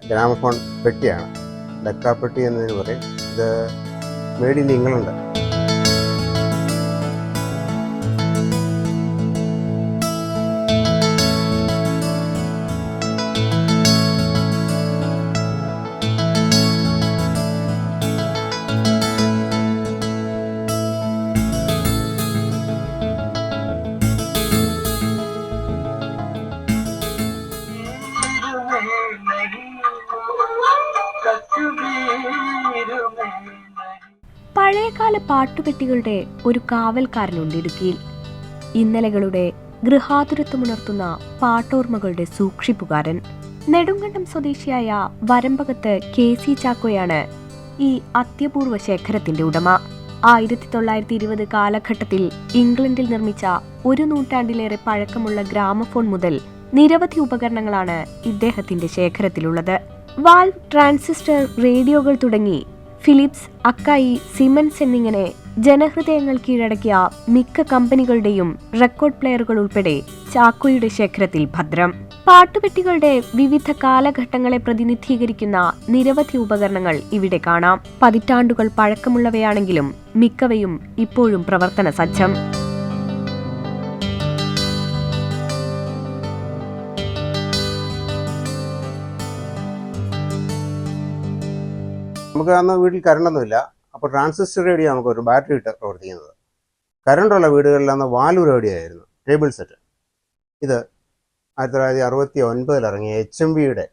Gramophone പെട്ടിയാണ്. ഡക്കാപ്പെട്ടി എന്നതിന് പറയും. ഇത് മേഡ് ഇൻ ഇംഗ്ലണ്ട്. പഴയകാല പാട്ടുപെട്ടികളുടെ ഒരു കാവൽക്കാരനുണ്ട് ഇടുക്കിയിൽ. ഇന്നലകളുടെ ഗൃഹാതുരത്വമുണർത്തുന്ന പാട്ടോർമ്മകളുടെ സൂക്ഷിപ്പുകാരൻ. നെടുങ്കണ്ടം സ്വദേശിയായ വരമ്പകത്ത് കെ സി ചാക്കോയാണ് ഈ അത്യപൂർവ ശേഖരത്തിന്റെ ഉടമ. ആയിരത്തി തൊള്ളായിരത്തി ഇരുപത് കാലഘട്ടത്തിൽ ഇംഗ്ലണ്ടിൽ നിർമ്മിച്ച ഒരു നൂറ്റാണ്ടിലേറെ പഴക്കമുള്ള ഗ്രാമഫോൺ മുതൽ നിരവധി ഉപകരണങ്ങളാണ് ഇദ്ദേഹത്തിന്റെ ശേഖരത്തിലുള്ളത്. വാൽവ് ട്രാൻസിസ്റ്റർ റേഡിയോകൾ തുടങ്ങി ഫിലിപ്സ് അക്കായി സിമൻസ് എന്നിങ്ങനെ ജനഹൃദയങ്ങൾ കീഴടക്കിയ മിക്ക കമ്പനികളുടെയും റെക്കോർഡ് പ്ലെയറുകൾ ഉൾപ്പെടെ ചാക്കോയുടെ ശേഖരത്തിൽ ഭദ്രം. പാട്ടുപെട്ടികളുടെ വിവിധ കാലഘട്ടങ്ങളെ പ്രതിനിധീകരിക്കുന്ന നിരവധി ഉപകരണങ്ങൾ ഇവിടെ കാണാം. പതിറ്റാണ്ടുകൾ പഴക്കമുള്ളവയാണെങ്കിലും മിക്കവയും ഇപ്പോഴും പ്രവർത്തന സജ്ജം നമുക്ക് അന്ന് വീട്ടിൽ കറണ്ടൊന്നുമില്ല അപ്പോൾ ട്രാൻസിസ്റ്റർ റേഡിയോ നമുക്ക് ഒരു ബാറ്ററി ഇട്ട് പ്രവർത്തിക്കുന്നത്. കറണ്ടുള്ള വീടുകളിൽ അന്ന് വാലൂർ റേഡിയോ ആയിരുന്നു ടേബിൾ സെറ്റ്. ഇത് ആയിരത്തി തൊള്ളായിരത്തി അറുപത്തി ഒൻപതിൽ ഇറങ്ങിയ എച്ച് എം ബിയുടെ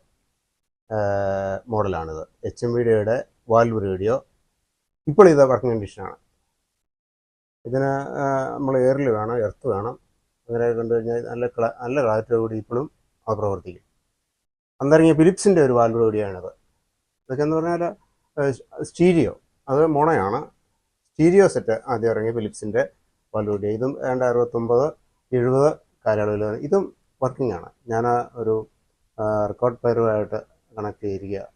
മോഡലാണിത്. എച്ച് എം ബിയുടെ വാൽവ് റേഡിയോ ഇപ്പോൾ ഇത് വർക്കിംഗ് കണ്ടീഷനാണ്. ഇതിന് നമ്മൾ എയറിൽ വേണം എർത്ത് വേണം. അങ്ങനെ കണ്ടു കഴിഞ്ഞാൽ നല്ല ക്ല- നല്ല ക്ലാരിറ്റിയോടുകൂടി ഇപ്പോഴും അത് പ്രവർത്തിക്കും. അന്നിറങ്ങിയ ഫിലിപ്സിന്റെ ഒരു വാൽവ് റേഡിയോയാണിത്. ഇതൊക്കെ എന്ന് പറഞ്ഞാൽ സ്റ്റീരിയോ. അത് മോണയാണ്. സ്റ്റീരിയോ സെറ്റ് ആദ്യം ഇറങ്ങിയ ഫിലിപ്സിന്റെ വാൽവൂഡിയ ഇതും ഏതാണ്ട് അറുപത്തൊമ്പത് എഴുപത് കാലയളവിൽ ഇതും വർക്കിംഗ് ആണ്. ഞാൻ ഒരു റെക്കോർഡ് പ്ലെയറുമായിട്ട് കണക്ട് ചെയ്തിരിക്കുക.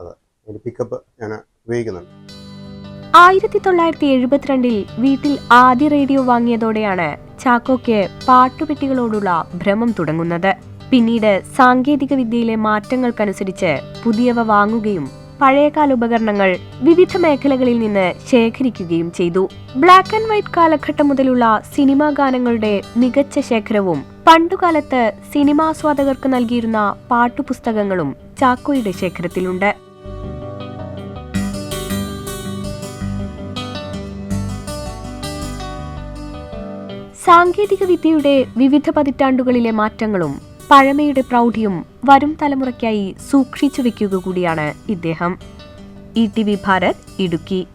അത് ഒരു പിക്കപ്പ് ഞാൻ ഉപയോഗിക്കുന്നുണ്ട്. ആയിരത്തി തൊള്ളായിരത്തി എഴുപത്തിരണ്ടിൽ വീട്ടിൽ ആദ്യ റേഡിയോ വാങ്ങിയതോടെയാണ് ചാക്കോയ്ക്ക് പാട്ടുപെട്ടികളോടുള്ള ഭ്രമം തുടങ്ങുന്നത്. പിന്നീട് സാങ്കേതിക വിദ്യയിലെ മാറ്റങ്ങൾക്കനുസരിച്ച് പുതിയവ വാങ്ങുകയും പഴയകാല ഉപകരണങ്ങൾ വിവിധ മേഖലകളിൽ നിന്ന് ശേഖരിക്കുകയും ചെയ്തു. ബ്ലാക്ക് ആൻഡ് വൈറ്റ് കാലഘട്ടം മുതലുള്ള സിനിമാ ഗാനങ്ങളുടെ മികച്ച ശേഖരവും പണ്ടുകാലത്ത് സിനിമാസ്വാദകർക്ക് നൽകിയിരുന്ന പാട്ടുപുസ്തകങ്ങളും ചാക്കോയുടെ ശേഖരത്തിലുണ്ട്. സാങ്കേതിക വിദ്യയുടെ വിവിധ പതിറ്റാണ്ടുകളിലെ മാറ്റങ്ങളും പഴമയുടെ പ്രൗഢിയും വരും തലമുറയ്ക്കായി സൂക്ഷിച്ചു വെക്കുക കൂടിയാണ് ഇദ്ദേഹം. E T V Bharat Idukki.